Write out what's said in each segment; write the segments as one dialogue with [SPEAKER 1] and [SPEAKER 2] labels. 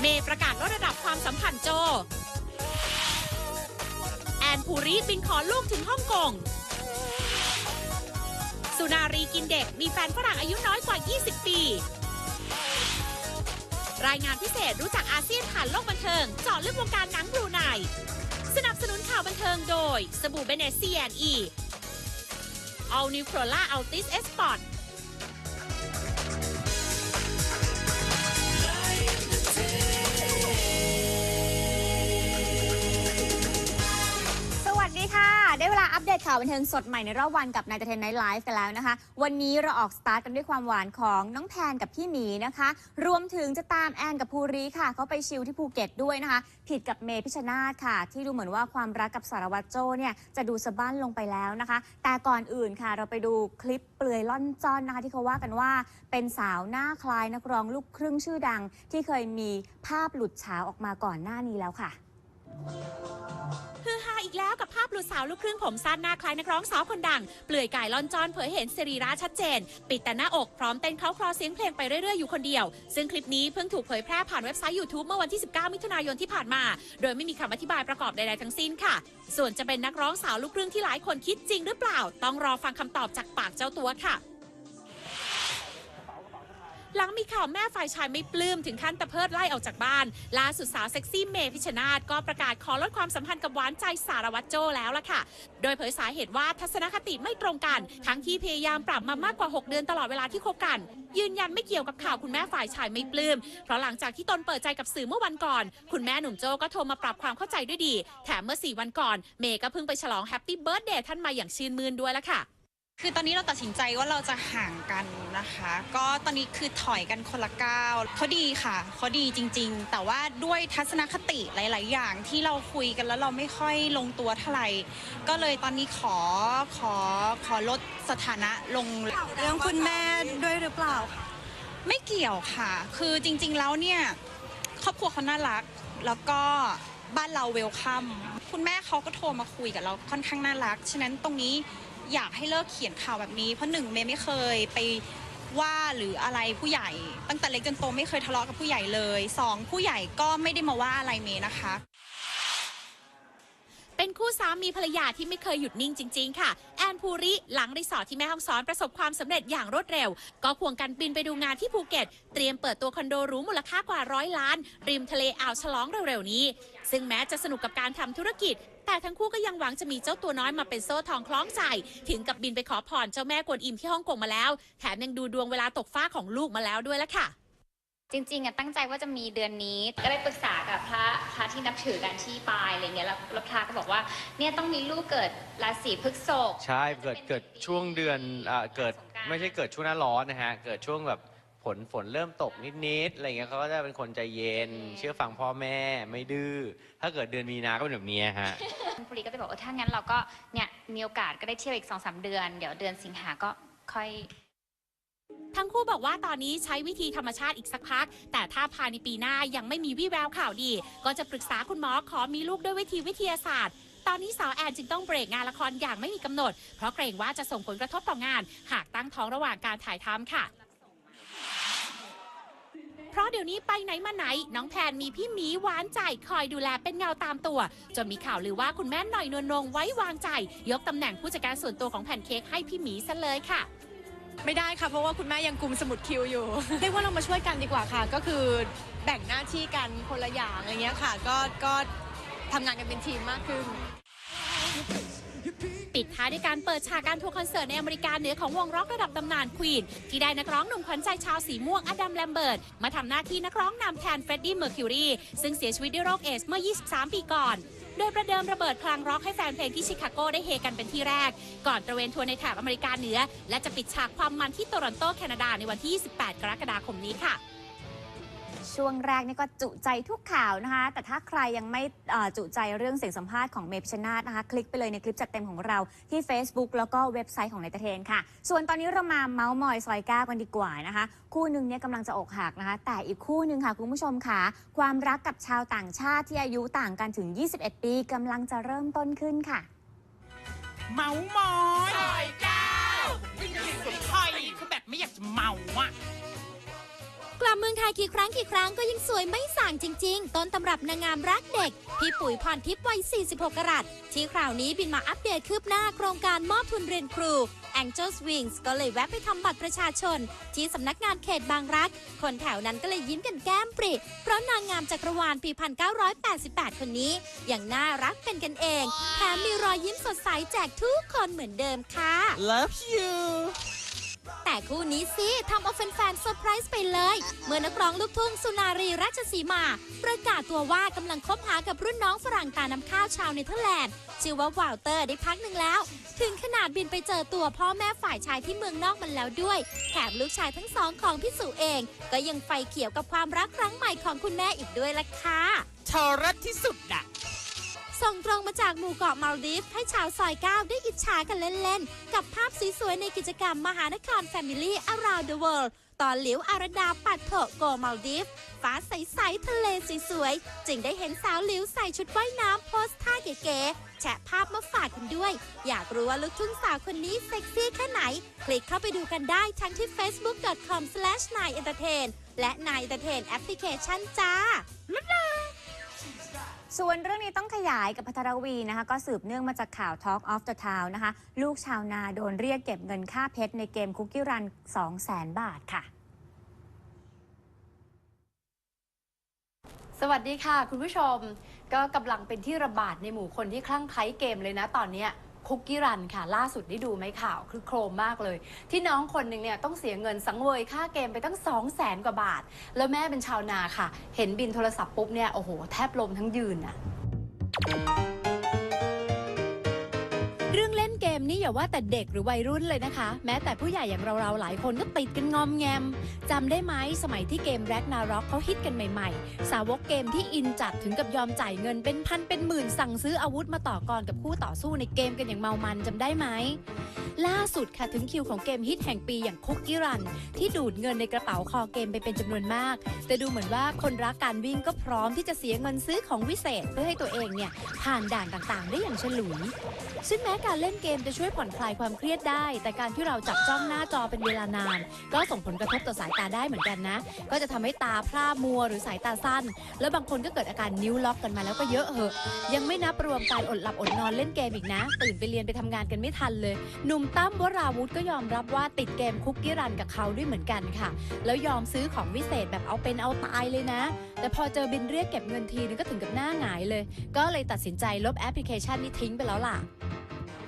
[SPEAKER 1] เมย์ประกาศลดระดับความสัมพันธ์โจ แอนภูริบินขอลูกถึงฮ่องกง สุนารีกินเด็กมีแฟนฝรั่งอายุน้อยกว่า 20 ปี รายงานพิเศษรู้จักอาเซียนผ่านโลกบันเทิงเจาะลึกวงการหนังบรูไนสนับสนุนข่าวบันเทิงโดย สบู่เบเนเซีแอนอี All New Corolla Altis S Sport
[SPEAKER 2] ตข่าวบันเทิงสดใหม่ในรอบวันกับนายเทนไนท์ไลฟ์กันแล้วนะคะ วันนี้เราออกสตาร์ทกันด้วยความหวานของน้องแทนกับพี่หมีนะคะ รวมถึงจะตามแอนกับภูริค่ะ เขาไปชิลที่ภูเก็ตด้วยนะคะ ผิดกับเมพิชนาธค่ะ ที่ดูเหมือนว่าความรักกับสารวัตรโจเนี่ยจะดูสะบั้นลงไปแล้วนะคะ แต่ก่อนอื่นค่ะ เราไปดูคลิปเปลือยล่อนจ้อนนะคะ ที่เขาว่ากันว่าเป็นสาวหน้าคล้ายนักร้องลูกครึ่งชื่อดัง ที่เคยมีภาพหลุดเช้าออกมาก่อนหน้านี้แล้วค่ะ
[SPEAKER 1] แล้วกับภาพลูกสาวลูกครึ่งผมสั้นหน้าคล้ายนักร้องสาวคนดัง เปลือยกายลอนจอนเผยเห็นสรีระชัดเจน ปิดแต่หน้าอกพร้อมเต้นเข้าคลอเสียงเพลงไปเรื่อยๆอยู่คนเดียว ซึ่งคลิปนี้เพิ่งถูกเผยแพร่ผ่านเว็บไซต์ YouTube เมื่อวันที่ 19 มิถุนายนที่ผ่านมา โดยไม่มีคำอธิบายประกอบใดๆทั้งสิ้นค่ะ ส่วนจะเป็นนักร้องสาวลูกครึ่งที่หลายคนคิดจริงหรือเปล่า ต้องรอฟังคำตอบจากปากเจ้าตัวค่ะ หลังมีข่าวแม่ฝ่ายชายไม่ปลื้มถึงขั้นตะเพิดไล่ออกจากบ้าน ล่าสุดสาวเซ็กซี่เมย์พิชนาธก็ประกาศขอลดความสัมพันธ์กับหวานใจสารวัตรโจแล้วล่ะค่ะ โดยเผยสาเหตุว่าทัศนคติไม่ตรงกัน ทั้งที่พยายามปรับมามากกว่า 6 เดือนตลอดเวลาที่คบกัน ยืนยันไม่เกี่ยวกับข่าวคุณแม่ฝ่ายชายไม่ปลื้ม เพราะหลังจากที่ตนเปิดใจกับสื่อเมื่อวันก่อน คุณแม่หนุ่มโจก็โทรมาปรับความเข้าใจด้วยดี แถมเมื่อ 4 วันก่อน เมย์ก็เพิ่งไปฉลองแฮปปี้เบิร์ดเดย์ท่านมาอย่างชื่นมื่นด้วยล่ะค่ะ
[SPEAKER 3] คือตอนนี้เราตัดสินใจว่าเราจะห่างกันนะคะ ก็ตอนนี้คือถอยกันคนละก้าวเขาดีค่ะเขาดีจริง ๆ แต่ว่าด้วยทัศนคติหลาย ๆ อย่างที่เราคุยกันแล้วเราไม่ค่อยลงตัวเท่าไหร่ก็เลยตอนนี้ขอขอขอลดสถานะลง
[SPEAKER 4] เรื่องคุณแม่ด้วยหรือเปล่า
[SPEAKER 3] ไม่เกี่ยวค่ะ คือจริง ๆ แล้วเนี่ยครอบครัวเขาน่ารักแล้วก็บ้านเราเวลคัมคุณแม่เขาก็โทรมาคุยกับเราค่อนข้างน่ารัก ฉะนั้นตรงนี้ อยากให้เลิกเขียนข่าวแบบนี้ เพราะหนึ่งเมย์ไม่เคยไปว่าหรืออะไรผู้ใหญ่ ตั้งแต่เล็กจนโตไม่เคยทะเลาะกับผู้ใหญ่เลยสองผู้ใหญ่ก็ไม่ได้มาว่าอะไรเมย์นะคะ
[SPEAKER 1] เป็นคู่สามีภรรยาที่ไม่เคยหยุดนิ่งจริง ๆ ค่ะ แอนภูริหลังรีสอร์ทที่แม่ฮ่องสอนประสบความสำเร็จอย่างรวดเร็ว ก็ควงกันบินไปดูงานที่ภูเก็ต เตรียมเปิดตัวคอนโดหรูมูลค่ากว่าร้อยล้าน ริมทะเลอ่าวฉลองเร็วๆนี้ ซึ่งแม้จะสนุกกับการทำธุรกิจ แต่ทั้งคู่ก็ยังหวังจะมีเจ้าตัวน้อยมาเป็นโซ่ทองคล้องใจ ถึงกับบินไปขอพรเจ้าแม่กวนอิมที่ฮ่องกงมาแล้ว แถมยังดูดวงเวลาตกฟ้าของลูกมาแล้วด้วยละค่ะ
[SPEAKER 5] จริงๆอะตั้งใจว่าจะมีเดือนนี้ ก็ได้ปรึกษากับพระพระที่นับถือกันที่ปายอะไรเงี้ยแล้วแล้วพระก็บอกว่าเนี่ยต้องมีลูกเกิดราศีพฤษภ
[SPEAKER 6] ใช่เกิดเกิดช่วงเดือนอ่าเกิด
[SPEAKER 5] สงกรานต์
[SPEAKER 6] ไม่ใช่เกิดช่วงหน้าร้อนนะฮะ เกิดช่วงแบบ ฝนฝนเริ่มตกนิดๆอะไรเงี้ยเขาก็จะเป็นคนใจเย็น เชื่อฟังพ่อแม่ไม่ดื้อถ้าเกิดเดือนมีนาก็เป็นแบบนี้ฮะ
[SPEAKER 5] คุณภูริก็เลยบอกว่าถ้างั้นเราก็เนี่ยมีโอกาสก็ได้เที่ยวอีกสองสามเดือน เดี๋ยวเดือนสิงหาก็ค่อย
[SPEAKER 1] ทั้งคู่บอกว่าตอนนี้ใช้วิธีธรรมชาติอีกสักพัก แต่ถ้าภายในปีหน้ายังไม่มีวี่แววข่าวดี ก็จะปรึกษาคุณหมอขอมีลูกด้วยวิธีวิทยาศาสตร์ ตอนนี้สาวแอนจึงต้องเบรกงานละครอย่างไม่มีกำหนด เพราะเกรงว่าจะส่งผลกระทบต่องาน หากตั้งท้องระหว่างการถ่ายทำค่ะ เพราะเดี๋ยวนี้ไปไหนมาไหน น้องแพนมีพี่หมีหวานใจคอยดูแลเป็นเงาตามตัว จนมีข่าวลือว่าคุณแม่หน่อยนวลนงไว้วางใจ ยกตำแหน่งผู้จัดการส่วนตัวของแพนเค้กให้พี่หมีซะเลยค่ะ
[SPEAKER 4] ไม่ได้ค่ะเพราะว่าคุณแม่ยังกลุมสมุดคิวอยู่เรียกว่าเรามาช่วยกันดีกว่าค่ะ ก็คือแบ่งหน้าที่กันคนละอย่างอะไรเงี้ยค่ะ ก็ก็ทำงานกันเป็นทีมมากขึ้น
[SPEAKER 1] ปิดท้ายด้วยการเปิดฉากการทัวร์คอนเสิร์ตในอเมริกาเหนือของวงร็อกระดับตำนานควีนที่ได้นักร้องหนุ่มขวัญใจชาวสีม่วงอดัมแลมเบิร์ตมาทำหน้าที่นักร้องนำแทนเฟรดดี้เมอร์คิวรีซึ่งเสียชีวิตด้วยโรคเอดส์เมื่อ 23 ปีก่อนโดยประเดิมระเบิดพลังร็อกให้แฟนเพลงที่ชิคาโกได้เฮกันเป็นที่แรก ก่อนตระเวนทัวร์ในแถบอเมริกาเหนือ และจะปิดฉากความมันที่โตรอนโตแคนาดาในวันที่ 28 กรกฎาคมนี้ค่ะ
[SPEAKER 2] ช่วงแรกนี่ก็จุใจทุกข่าวนะคะ แต่ถ้าใครยังไม่เอ่อจุใจเรื่องเสียงสัมภาษณ์ของเมพิชนาธนะคะ คลิกไปเลยในคลิปจัดเต็มของเราที่ Facebook แล้วก็เว็บไซต์ของนายตะเทนค่ะ ส่วนตอนนี้เรามาเมาส์มอยซอยก้ากันดีกว่านะคะ คู่หนึ่งเนี่ยกำลังจะอกหักนะคะ แต่อีกคู่หนึ่งค่ะคุณผู้ชมค่ะ ความรักกับชาวต่างชาติที่อายุต่างกันถึง 21 ปีกำลังจะเริ่มต้นขึ้นค่ะ
[SPEAKER 7] เมาส์มอยซอยเก้ายิ่งสุดคอยคือแบบไม่อยากจะ
[SPEAKER 1] เมาอะ
[SPEAKER 7] กลับเมืองไทยกี่ครั้งกี่ครั้งก็ยังสวยไม่ส่างจริง ๆ ต้นตำรับนางงามรักเด็ก พี่ปุ๋ยพรทิพย์วัย 46 กรัตที่คราวนี้บินมาอัปเดตคืบหน้าโครงการมอบทุนเรียนครู Angels Wings ก็เลยแวะไปทำบัตรประชาชน ที่สำนักงานเขตบางรัก คนแถวนั้นก็เลยยิ้มกันแก้มปริ เพราะนางงามจักรวาลปี 1988 คนนี้ยังน่ารักเป็นกันเอง แถมมีรอยยิ้มสดใสแจกทุกคนเหมือนเดิมค่ะ
[SPEAKER 8] Love you
[SPEAKER 7] แต่คู่นี้สิทำเอาแฟนๆเซอร์ไพรส์ไปเลย เมื่อนักร้องลูกทุ่งสุนารีราชสีมา ประกาศตัวว่ากำลังคบหากับรุ่นน้องฝรั่งตาน้ำข้าวชาวเนเธอร์แลนด์ ชื่อว่าวาลเตอร์ได้พักหนึ่งแล้ว ถึงขนาดบินไปเจอตัวพ่อแม่ฝ่ายชายที่เมืองนอกมันแล้วด้วย แถมลูกชายทั้งสองของพี่สุเอง ก็ยังไฟเขียวกับความรักครั้งใหม่ของคุณแม่อีกด้วยล่ะค่ะ
[SPEAKER 8] ทอรัสที่สุดอะ
[SPEAKER 7] ส่งตรงมาจากหมู่เกาะมาลดีฟให้ชาวซอย9ได้อิจฉากันเล่นๆ กับภาพสวยๆ ในกิจกรรมมหานคร Family Around the World ตอนหลิวอารดาปัดโถโกมาลดีฟฟ้าใสๆทะเลสวยๆ จึงได้เห็นสาวหลิวใส่ชุดว่ายน้ำโพสท่าเก๋ๆ แชะภาพมาฝากกันด้วย อยากรู้ว่าลูกทุ่งสาวคนนี้เซ็กซี่แค่ไหน คลิกเข้าไปดูกันได้ทั้งที่ facebook.com/9entertain และ 9 entertain แอปพลิเคชันจ้า
[SPEAKER 2] ส่วนเรื่องนี้ต้องขยายกับพัทรวีนะคะ ก็สืบเนื่องมาจากข่าว Talk of the Town นะคะ ลูกชาวนาโดนเรียกเก็บเงินค่าเพชรในเกมคุกกี้รัน 200,000 บาทค่ะ
[SPEAKER 9] สวัสดีค่ะ คุณผู้ชม ก็กำลังเป็นที่ระบาดในหมู่คนที่คลั่งไคล้เกมเลยนะตอนเนี้ คุกกี้รันค่ะ ล่าสุดได้ดูไหมข่าวคือโครมมากเลย ที่น้องคนหนึ่งเนี่ยต้องเสียเงินสังเวยค่าเกมไปตั้ง 2 0 0แสนกว่าบาท แล้วแม่เป็นชาวนาค่ะ เห็นบินโทรศัพท์ปุ๊บเนี่ยโอ้โห แทบลมทั้งยืนอะ
[SPEAKER 7] เนี่อย่าว่าแต่เด็กหรือวัยรุ่นเลยนะคะ แม้แต่ผู้ใหญ่อย่างเราๆหลายคนก็ติดกันงอมแงมจำได้ไหมสมัยที่เกมแร็กนาร็อกเขาฮิตกันใหม่ๆ สาวกเกมที่อินจัดถึงกับยอมจ่ายเงินเป็นพันเป็นหมื่นสั่งซื้ออาวุธมาต่อกรกับคู่ต่อสู้ในเกมกันอย่างเมามันจำได้ไหมล่าสุดค่ะถึงคิวของเกมฮิตแห่งปีอย่างคุกกี้รัน ที่ดูดเงินในกระเป๋าคอเกมไปเป็นจำนวนมาก แต่ดูเหมือนว่าคนรักการวิ่งก็พร้อมที่จะเสียเงินซื้อของวิเศษ เพื่อให้ตัวเองเนี่ยผ่านด่านต่างๆ ได้อย่างฉลุยซึ่งแม้การเล่นเกมจะช่วยผ่อนคลายความเครียดได้ แต่การที่เราจับจ้องหน้าจอเป็นเวลานาน ก็ส่งผลกระทบต่อสายตาได้เหมือนกันนะ ก็จะทำให้ตาพร่ามัวหรือสายตาสั้น แล้วบางคนก็เกิดอาการนิ้วล็อกกันมาแล้วก็เยอะเหอะ ยังไม่นับรวมการอดหลับอดนอนเล่นเกมอีกนะ ตื่นไปเรียนไปทำงานกันไม่ทันเลย หนุ่มตั้มวราวุธก็ยอมรับว่าติดเกมคุกกี้รันกับเขาด้วยเหมือนกันค่ะ แล้วยอมซื้อของวิเศษแบบเอาเป็นเอาตายเลยนะ แต่พอเจอบินเรียกเก็บเงินทีนึงก็ถึงกับหน้าหงายเลย ก็เลยตัดสินใจลบแอปพลิเคชันนี้ทิ้งไปแล้วล่ะ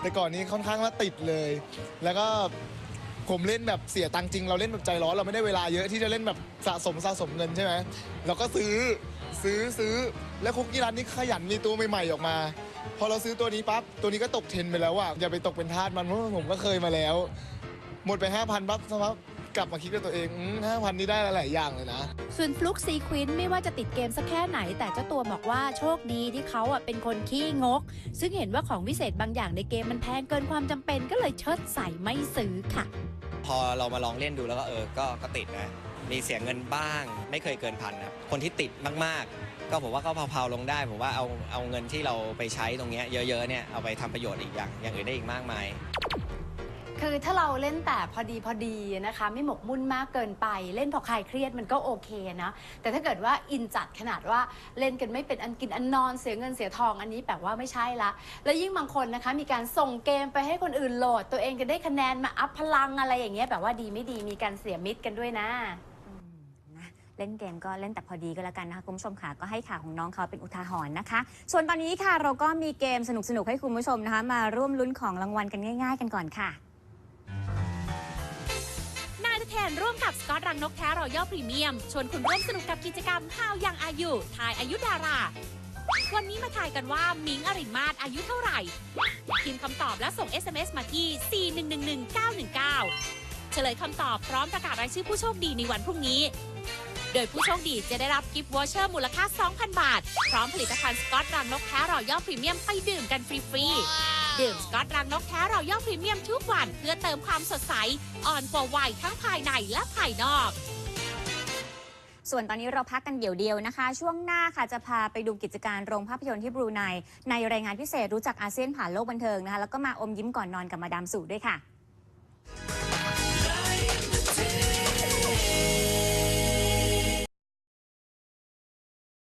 [SPEAKER 10] แต่ก่อนนี้ค่อนข้างว่าติดเลย แล้วก็ผมเล่นแบบเสียตังค์จริง เราเล่นแบบใจร้อนเราไม่ได้เวลาเยอะที่จะเล่นแบบสะสมสะสมเงินใช่ไหมเราก็ซื้อซื้อซื้อแล้วคุกกี้ร้านนี้ขยันมีตัวใหม่ๆออกมา พอเราซื้อตัวนี้ปั๊บตัวนี้ก็ตกเทรนไปแล้วอะอย่าไปตกเป็นทาสมันเพราะผมก็เคยมาแล้ว หมดไปห้าพันปั๊บสักพั กกลับมาคิดกับตัวเองห้าพันนี่ได้หลายอย่างเลยนะ
[SPEAKER 7] ส่วนฟลุกซีควินไม่ว่าจะติดเกมสักแค่ไหน แต่เจ้าตัวบอกว่าโชคดีที่เขาอะเป็นคนขี้งก ซึ่งเห็นว่าของวิเศษบางอย่างในเกมมันแพงเกินความจำเป็นก็เลยเชิดใส่ไม่ซื้อค่ะ
[SPEAKER 11] พอเรามาลองเล่นดูแล้วก็เออก็ก็ติดนะ มีเสียเงินบ้าง ไม่เคยเกินพันนะครับคนที่ติดมากๆ ก็ผมว่าก็เผาๆลงได้ ผมว่าเอาเอาเงินที่เราไปใช้ตรงเนี้ยเยอะๆเนี่ยเอาไปทำประโยชน์อีกอย่างอย่างอื่นได้อีกมากมาย
[SPEAKER 9] คือถ้าเราเล่นแต่พอดีพอดีนะคะ ไม่หมกมุ่นมากเกินไป เล่นพอคลายเครียดมันก็โอเคนะแต่ถ้าเกิดว่าอินจัดขนาดว่าเล่นกันไม่เป็นอันกินอันนอนเสียเงินเสียทองอันนี้แปลว่าไม่ใช่ละ แล้วยิ่งบางคนนะคะ มีการส่งเกมไปให้คนอื่นโหลด ตัวเองจะได้คะแนนมาอัพพลังอะไรอย่างเงี้ยแบบว่าดีไม่ดีมีการเสียมิตรกันด้วยนะ
[SPEAKER 2] อืมนะ เล่นเกมก็เล่นแต่พอดีก็แล้วกันนะคะคุณผู้ชมค่ะก็ให้ข่าวของน้องเขาเป็นอุทาหรณ์นะคะ ส่วนตอนนี้ค่ะเราก็มีเกมสนุกๆให้คุณผู้ชมนะคะ มาร่วมลุ้นของรางวัลกันง่าย ๆ กันก่อนค่ะ
[SPEAKER 1] นร่วมกับสกอตรังนกแท้รอยัลพรีเมียม ชวนคุณร่วมสนุกกับกิจกรรม How ยังอายุทายอายุดารา วันนี้มาทายกันว่ามิงอริมาศอายุเท่าไหร่พิมพ์คำตอบและส่ง SMS มาที่ 4111919 เฉลยคำตอบพร้อมประกาศรายชื่อผู้โชคดีในวันพรุ่งนี้ โดยผู้โชคดีจะได้รับกิฟต์วอเชอร์มูลค่า 2,000 บาท พร้อมผลิตภัณฑ์สกอตรังนกแท้รอยัลพรีเมียมไปดื่มกันฟรีๆ ดื่มสกอตรังนกแท้รอยัลพรีเมียมทุกวันเพื่อเติมความสดใส อ่อนกว่าวัยทั้งภายในและภายนอก
[SPEAKER 2] ส่วนตอนนี้เราพักกันเดี๋ยวเดียวนะคะ ช่วงหน้าค่ะจะพาไปดูกิจการโรงภาพยนตร์ที่บรูไนในรายงานพิเศษรู้จักอาเซียนผ่านโลกบันเทิงนะคะแล้วก็มาอมยิ้มก่อนนอนกับมาดามสู่ด้วยค่ะ